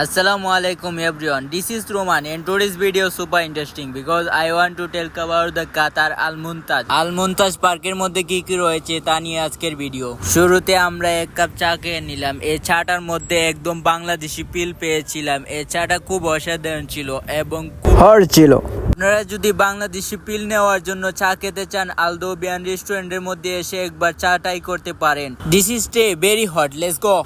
Assalamu alaikum everyone. This is Roman and today's video is super interesting because I want to tell about the Qatar Al Muntaz. Al Muntaz পার্কের মধ্যে কি কি রয়েছে তা নিয়ে আজকের ভিডিও শুরুতে আমরা এক কাপ চা খেয়ে নিলাম। এই চাটার মধ্যে একদম বাংলাদেশি পিল পেয়েছিলাম। এই চাটা খুব অসাধারণ ছিল এবং হর ছিল। আপনারা যদি বাংলাদেশি পিল নেওয়ার জন্য চা খেতে চান আলদো বিয়ান রেস্টুরেন্টের মধ্যে এসে একবার চা ট্রাই করতে পারেন। This is stay very hot let's go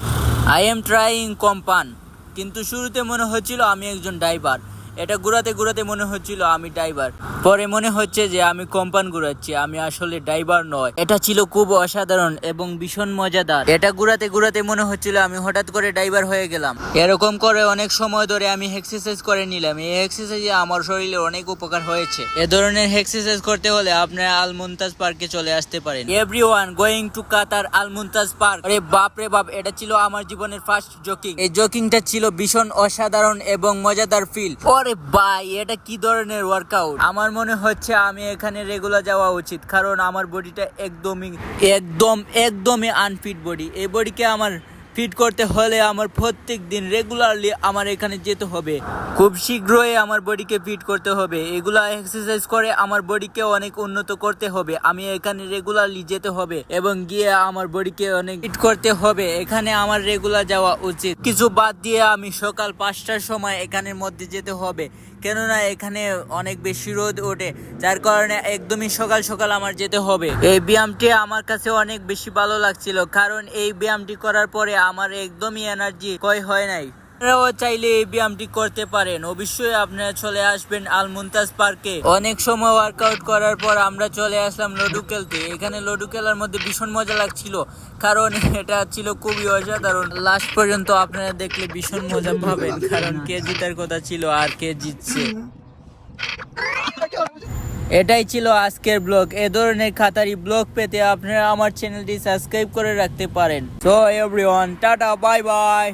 I am trying কম্পান কিন্তু শুরুতে মনে হচ্ছিল আমি একজন ড্রাইভার। এটা ঘুরাতে ঘুরাতে মনে হচ্ছিল আমি ড্রাইভার। পরে মনে হচ্ছে যে আমি কম্পান ঘুরাচ্ছি, আমি আসলে ড্রাইভার নয়। এটা ছিল খুব অসাধারণ এবং ভীষণ মজাদার। এটা ঘুরাতে ঘুরাতে মনে হচ্ছিল আমি হঠাৎ করে ড্রাইভার হয়ে গেলাম। এরকম করে অনেক সময় ধরে আমি এক্সারসাইজ করে নিলাম। এই এক্সারসাইজে আমার শরীরে অনেক উপকার হয়েছে। এ ধরনের এক্সারসাইজ করতে হলে আপনারা আল মুনতাজ পার্কে চলে আসতে পারেন। Everyone going to Qatar Al Muntazah park. আরে বাপ রে বাপ, এটা ছিল আমার জীবনের ফার্স্ট জকিং এই জকিংটা ছিল ভীষণ অসাধারণ এবং মজাদার ফিল ভাই, এটা কি ধরনের ওয়ার্কআউট আমার মনে হচ্ছে আমি এখানে রেগুলার যাওয়া উচিত, কারণ আমার বডিটা একদমই, একদম, একদমই আনফিট বডি এই বডিকে আমার ফিট করতে হলে আমার প্রত্যেক দিন রেগুলারলি আমার এখানে যেতে হবে। খুব শীঘ্রই আমার বডিকে ফিট করতে হবে। এগুলা এক্সারসাইজ করে আমার বডিকে অনেক উন্নত করতে হবে। আমি এখানে রেগুলারলি যেতে হবে এবং গিয়ে আমার বডিকে অনেক ফিট করতে হবে। এখানে আমার রেগুলার যাওয়া উচিত। কিছু বাদ দিয়ে আমি সকাল পাঁচটার সময় এখানের মধ্যে যেতে হবে। কেননা এখানে অনেক বেশি রোদ ওঠে, যার কারণে একদমই সকাল সকাল আমার যেতে হবে। এই ব্যায়ামটি আমার কাছে অনেক বেশি ভালো লাগছিল, কারণ এই ব্যায়ামটি করার পরে আমার একদমই এনার্জি কয় হয় নাই। আপনারাও চাইলে এই ব্যায়ামটি করতে পারেন। অবশ্যই আপনারা চলে আসবেন আল পার্কে। অনেক সময় ওয়ার্কআউট করার পর আমরা চলে আসলাম লডু খেলতে। এখানে লডু খেলার মধ্যে ভীষণ মজা লাগছিল। কারণ এটা ছিল খুবই অসাধারণ। লাস্ট পর্যন্ত আপনারা দেখলে ভীষণ মজা পাবেন। কারণ কে জিতার কথা ছিল আর কে জিতছে। এটাই ছিল আজকের ব্লগ। এ ধরনের খাতারি ব্লগ পেতে আপনারা আমার চ্যানেলটি সাবস্ক্রাইব করে রাখতে পারেন। So everyone tata bye bye